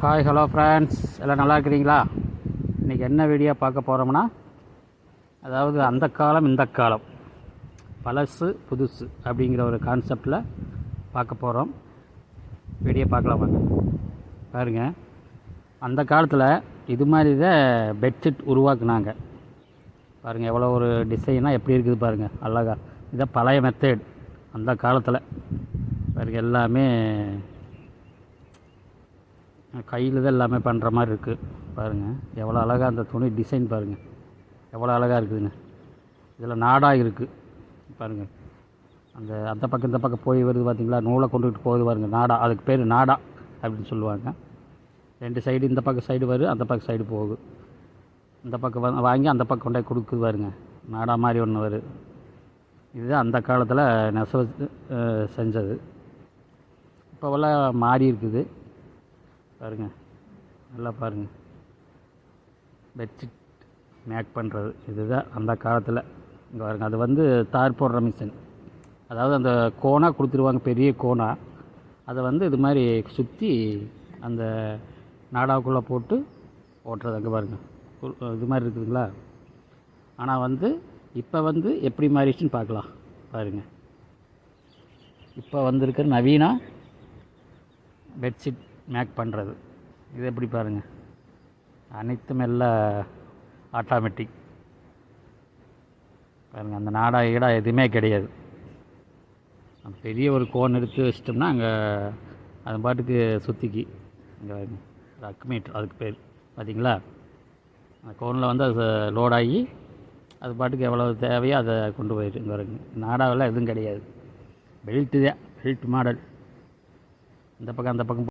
Hi hello friends எல்லாம் நல்லா இருக்கிறீங்களா? இன்றைக்கி என்ன வீடியோ பார்க்க போகிறோம்னா அதாவது அந்த காலம் இந்த காலம். பழசு புதுசு அப்படிங்கிற ஒரு கான்செப்டில் பார்க்க போகிறோம் வீடியோ பார்க்கலாம் வாங்க. பாருங்கள் அந்த காலத்தில் இது மாதிரி தான் பெட்ஷீட் உருவாக்குனாங்க. பாருங்கள் எவ்வளோ ஒரு டிசைனாக எப்படி இருக்குது பாருங்கள் அழகா. இதான் பழைய மெத்தேட் அந்த காலத்தில். பாருங்க எல்லாமே கையில் தான் எல்லாமே பண்ணுற மாதிரி இருக்குது பாருங்கள் எவ்வளோ அழகாக அந்த துணி டிசைன் பாருங்கள் எவ்வளோ அழகாக இருக்குதுங்க இதில் நாடாக இருக்குது பாருங்கள் அந்த அந்த பக்கம் இந்த பக்கம் போய் வருது பார்த்தீங்களா நூலை கொண்டுகிட்டு போகுது பாருங்கள் நாடா. அதுக்கு பேர் நாடா அப்படின்னு சொல்லுவாங்க. ரெண்டு சைடு இந்த பக்கம் சைடு வரும் அந்த பக்கம் சைடு போகுது. இந்த பக்கம் வந்து வாங்கி அந்த பக்கம் கொண்டு போய் கொடுக்குது பாருங்க. நாடா மாதிரி ஒன்று வரும் இதுதான் அந்த காலத்தில் நெசவு செஞ்சது. இப்போவெல்லாம் மாறி இருக்குது. பாருங்கள் நல்லா பாருங்கள் பெட்ஷீட் மேக் பண்ணுறது இதுதான் அந்த காலத்தில். இங்கே பாருங்க. அது வந்து தார் போடுற மிஷின் அதாவது அந்த கோனாக கொடுத்துருவாங்க பெரிய கோனா. அதை வந்து இது மாதிரி சுற்றி அந்த நாடாவுக்குள்ளே போட்டு ஓட்டுறது அங்கே பாருங்கள் இது மாதிரி இருக்குதுங்களா? ஆனால் வந்து இப்போ வந்து எப்படி மாறிடுச்சுன்னு பார்க்கலாம். பாருங்கள் இப்போ வந்திருக்கிற நவீன பெட்ஷீட் மேக் பண்ணுறது. இது எப்படி பாருங்கள் அனைத்தும் எல்லாம் ஆட்டோமேட்டிக் பாருங்கள் அந்த நாடா ஈடா எதுவுமே கிடையாது. பெரிய ஒரு கோன் எடுத்து வச்சிட்டோம்னா அங்கே அது பாட்டுக்கு சுற்றிக்கி இங்கே ரக் அதுக்கு பேர். பார்த்தீங்களா அந்த கோனில் வந்து அது லோடாகி அது பாட்டுக்கு எவ்வளோ தேவையோ அதை கொண்டு போயிட்டு இங்கே வருங்க. நாடாவெல்லாம் எதுவும் கிடையாது. பெல்ட்டு தான் பெல்ட் மாடல் இந்த பக்கம் அந்த பக்கம்